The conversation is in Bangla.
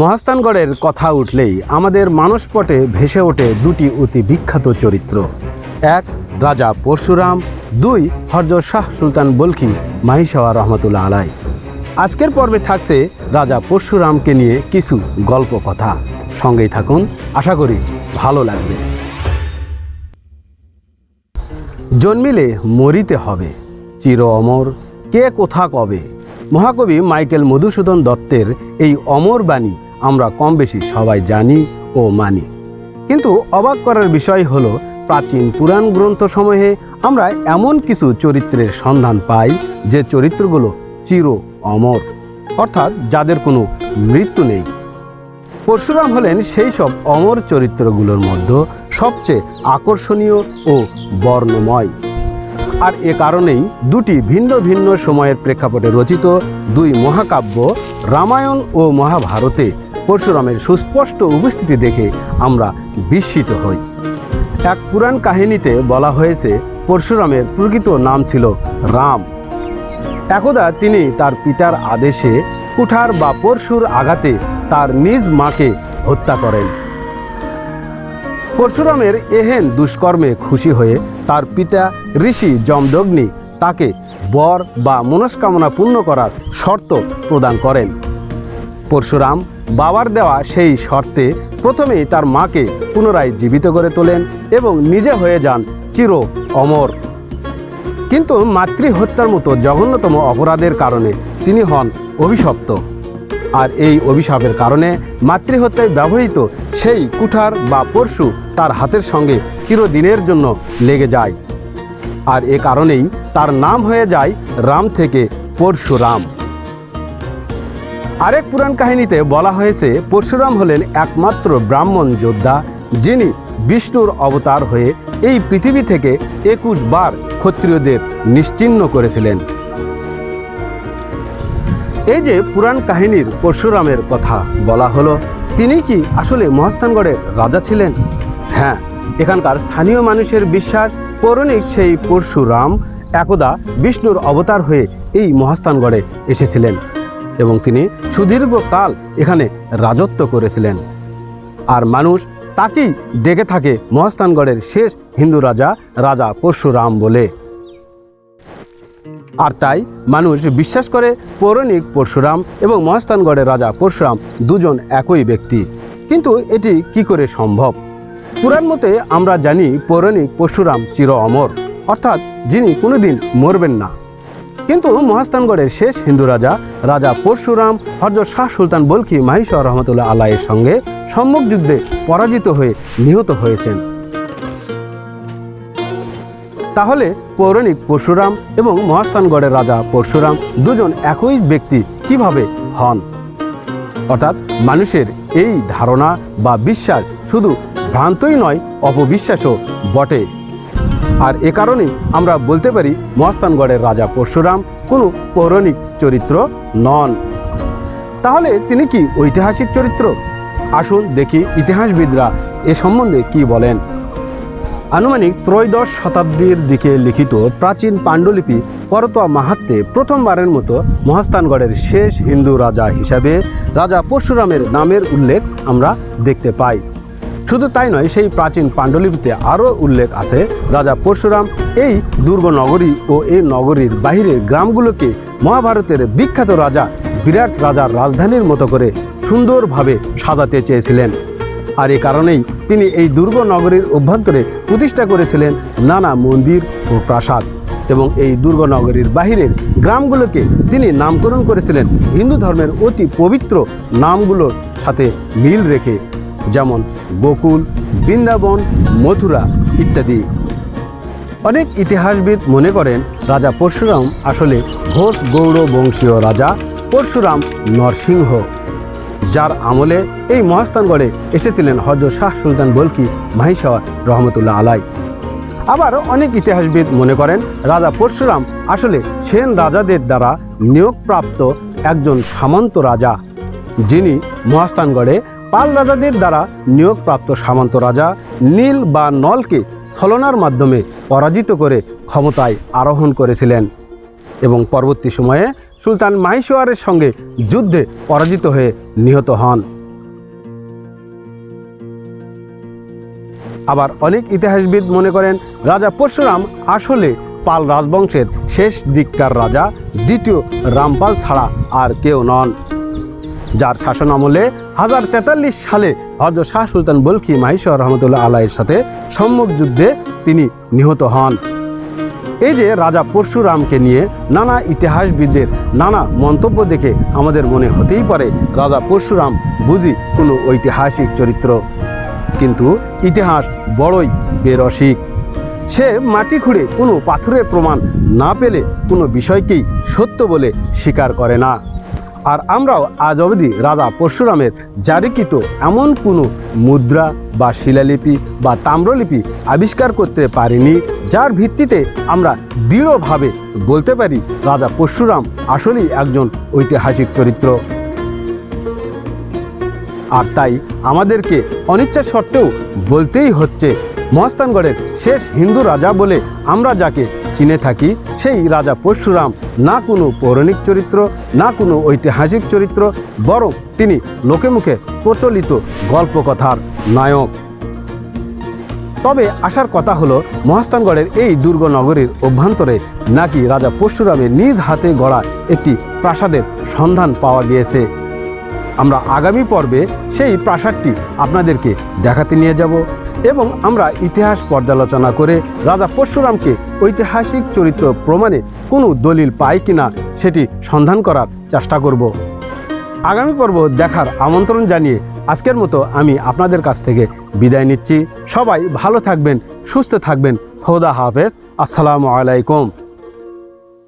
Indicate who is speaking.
Speaker 1: মহাস্থানগড়ের কথা উঠলেই আমাদের মানসপটে ভেসে ওঠে দুটি অতি বিখ্যাত চরিত্র। এক, রাজা পরশুরাম, দুই, হরজর শাহ সুলতান বলখি মাহিসাওয়া রহমতুল্লাহ আলাই আজকের পর্বে থাকছে রাজা পরশুরামকে নিয়ে কিছু গল্প কথা সঙ্গেই থাকুন, আশা করি ভালো লাগবে। জন্মিলে মরিতে হবে, চির অমর, কে কোথা কবে? মহাকবি মাইকেল মধুসূদন দত্তের এই অমর বাণী আমরা কম বেশি সবাই জানি ও মানি। কিন্তু অবাক করার বিষয় হলো, প্রাচীন পুরাণ গ্রন্থসমূহে আমরা এমন কিছু চরিত্রের সন্ধান পাই যে চরিত্রগুলো চির অমর, অর্থাৎ যাদের কোনো মৃত্যু নেই। পরশুরাম হলেন সেই সব অমর চরিত্রগুলোর মধ্যে সবচেয়ে আকর্ষণীয় ও বর্ণময়। আর এ কারণেই দুটি ভিন্ন ভিন্ন সময়ের প্রেক্ষাপটে রচিত দুই মহাকাব্য, রামায়ণ ও মহাভারতে পরশুরামের সুস্পষ্ট উপস্থিতি দেখে আমরা বিস্মিত হই। এক পুরাণ কাহিনীতে বলা হয়েছে, পরশুরামের প্রকৃত নাম ছিল রাম। একদা তিনি তার পিতার আদেশে কুঠার বা পরশুর আঘাতে তার নিজ মাকে হত্যা করেন। পরশুরামের এহেন দুষ্কর্মে খুশি হয়ে তার পিতা ঋষি যমদগ্নি তাকে বর বা মনস্কামনা পূর্ণ করার শর্ত প্রদান করেন। পরশুরাম বাবার দেওয়া সেই শর্তে প্রথমেই তার মাকে পুনরায় জীবিত করে তোলেন এবং নিজে হয়ে যান চির অমর। কিন্তু মাতৃ হত্যার মতো জঘন্যতম অপরাধের কারণে তিনি হন অভিশপ্ত। আর এই অভিশাপের কারণে মাতৃহত্যায় ব্যবহৃত সেই কুঠার বা পরশু তার হাতের সঙ্গে চিরদিনের জন্য লেগে যায়। আর এ কারণেই তার নাম হয়ে যায় রাম থেকে পরশুরাম। আরেক পুরাণ কাহিনীতে বলা হয়েছে, পরশুরাম হলেন একমাত্র ব্রাহ্মণ যোদ্ধা, যিনি বিষ্ণুর অবতার হয়ে এই পৃথিবী থেকে একুশ বার ক্ষত্রিয়দের নিশ্চিহ্ন করেছিলেন। এই যে পুরাণ কাহিনীর পরশুরামের কথা বলা হলো, তিনি কি আসলে মহাস্থানগড়ের রাজা ছিলেন? হ্যাঁ এখানকার স্থানীয় মানুষের বিশ্বাস পৌরাণিক সেই পরশুরাম একদা বিষ্ণুর অবতার হয়ে এই মহাস্থানগড়ে এসেছিলেন। এবং তিনি সুদীর্ঘকাল এখানে রাজত্ব করেছিলেন। আর মানুষ তাকেই ডেকে থাকে মহাস্থানগড়ের শেষ হিন্দু রাজা রাজা পরশুরাম বলে। আর তাই মানুষ বিশ্বাস করে পৌরাণিক পরশুরাম এবং মহাস্থানগড়ের রাজা পরশুরাম দুজন একই ব্যক্তি। কিন্তু এটি কি করে সম্ভব? পুরাণ মতে আমরা জানি পৌরাণিক পরশুরাম চির অমর, অর্থাৎ যিনি কোনোদিন মরবেন না। কিন্তু মহাস্থানগড়ের শেষ হিন্দু রাজা রাজা পরশুরাম হরজত শাহ সুলতান বলখি মাহিশর রহমতুল্লাহ আল্লাহের সঙ্গে সম্মুখ যুদ্ধে পরাজিত হয়ে নিহত হয়েছেন। তাহলে পৌরাণিক পরশুরাম এবং মহাস্থানগড়ের রাজা পরশুরাম দুজন একই ব্যক্তি কীভাবে হন? অর্থাৎ মানুষের এই ধারণা বা বিশ্বাস শুধু ভ্রান্তই নয়, অপবিশ্বাসও বটে। আর এ কারণেই আমরা বলতে পারি মহাস্থানগড়ের রাজা পরশুরাম কোনো পৌরাণিক চরিত্র নন। তাহলে তিনি কি ঐতিহাসিক চরিত্র? আসুন দেখি ইতিহাসবিদরা এ সম্বন্ধে কি বলেন। আনুমানিক ত্রয়োদশ শতাব্দীর দিকে লিখিত প্রাচীন পাণ্ডুলিপি করতোয়া মাহাত্মে প্রথমবারের মতো মহাস্থানগড়ের শেষ হিন্দু রাজা হিসাবে রাজা পরশুরামের নামের উল্লেখ আমরা দেখতে পাই। শুধু তাই নয়, সেই প্রাচীন পাণ্ডুলিপিতে আরও উল্লেখ আছে, রাজা পরশুরাম এই দুর্গ নগরী ও এই নগরীর বাহিরের গ্রামগুলোকে মহাভারতের বিখ্যাত রাজা, বিরাট রাজার রাজধানীর মতো করে সুন্দরভাবে সাজাতে চেয়েছিলেন। আর এই কারণেই তিনি এই দুর্গ নগরীর অভ্যন্তরে প্রতিষ্ঠা করেছিলেন নানা মন্দির ও প্রাসাদ এবং এই দুর্গ নগরীর বাহিরের গ্রামগুলোকে তিনি নামকরণ করেছিলেন হিন্দু ধর্মের অতি পবিত্র নামগুলোর সাথে মিল রেখে। যেমন গোকুল বৃন্দাবন, মথুরা ইত্যাদি। অনেক ইতিহাসবিদ মনে করেন রাজা পরশুরাম আসলে ঘোষ গৌড় বংশীয় রাজা পরশুরাম নরসিংহ, যার আমলে এই মহাস্থানগড়ে এসেছিলেন হজরত শাহ সুলতান বলকি মাহিসাওয়ার রহমতুল্লাহ আলাই। আবার অনেক ইতিহাসবিদ মনে করেন রাজা পরশুরাম আসলে সেন রাজাদের দ্বারা নিয়োগপ্রাপ্ত একজন সামন্ত রাজা, যিনি মহাস্থানগড়ে পাল রাজাদের দ্বারা নিয়োগপ্রাপ্ত সামন্ত রাজা নীল বা নলকে ছলনার মাধ্যমে পরাজিত করে ক্ষমতায় আরোহণ করেছিলেন এবং পরবর্তী সময়ে সুলতান মাহিসোয়ারের সঙ্গে যুদ্ধে পরাজিত হয়ে নিহত হন। আবার অনেক ইতিহাসবিদ মনে করেন, রাজা পরশুরাম আসলে পাল রাজবংশের শেষ দিককার রাজা, দ্বিতীয় রামপাল ছাড়া আর কেউ নন। যার শাসন আমলে হাজার তেতাল্লিশ সালে হজ শাহ সুলতান বলখি মাহিশ্বর রহমতুল্লাহ আলাহের সাথে সম্মুখ যুদ্ধে তিনি নিহত হন। এই যে রাজা পরশুরামকে নিয়ে নানা ইতিহাসবিদদের নানা মন্তব্য দেখে আমাদের মনে হতেই পারে রাজা পরশুরাম বুঝি কোনো ঐতিহাসিক চরিত্র। কিন্তু ইতিহাস বড়ই বেরসিক। সে মাটি খুঁড়ে কোনো পাথরের প্রমাণ না পেলে কোনো বিষয়কেই সত্য বলে স্বীকার করে না। আর আমরাও আজ অবধি রাজা পরশুরামের জারিকৃত এমন কোনো মুদ্রা বা শিলালিপি বা তাম্রলিপি আবিষ্কার করতে পারিনি, যার ভিত্তিতে আমরা দৃঢ়ভাবে বলতে পারি রাজা পরশুরাম আসলেই একজন ঐতিহাসিক চরিত্র। আর তাই আমাদেরকে অনিচ্ছা সত্ত্বেও বলতেই হচ্ছে মহস্তানগড়ের শেষ হিন্দু রাজা বলে আমরা যাকে চিনে থাকি, সেই রাজা পরশুরাম না কোনো পৌরাণিক চরিত্র, না কোনো ঐতিহাসিক চরিত্র, বরং তিনি লোকে মুখে প্রচলিত গল্পকথার নায়ক। তবে আসার কথা হলো, মহাস্থানগড়ের এই দুর্গ নগরীর অভ্যন্তরে নাকি রাজা পরশুরামের নিজ হাতে গড়া একটি প্রাসাদের সন্ধান পাওয়া গিয়েছে। আমরা আগামী পর্বে সেই প্রাসাদটি আপনাদেরকে দেখাতে নিয়ে যাব। এবং আমরা ইতিহাস পর্যালোচনা করে রাজা পরশুরামকে ঐতিহাসিক চরিত্র প্রমাণে কোনো দলিল পাই কিনা সেটি সন্ধান করার চেষ্টা করব। আগামী পর্ব দেখার আমন্ত্রণ জানিয়ে আজকের মতো আমি আপনাদের কাছ থেকে বিদায় নিচ্ছি। সবাই ভালো থাকবেন, সুস্থ থাকবেন। খোদা হাফেজ। আসসালামু আলাইকুম।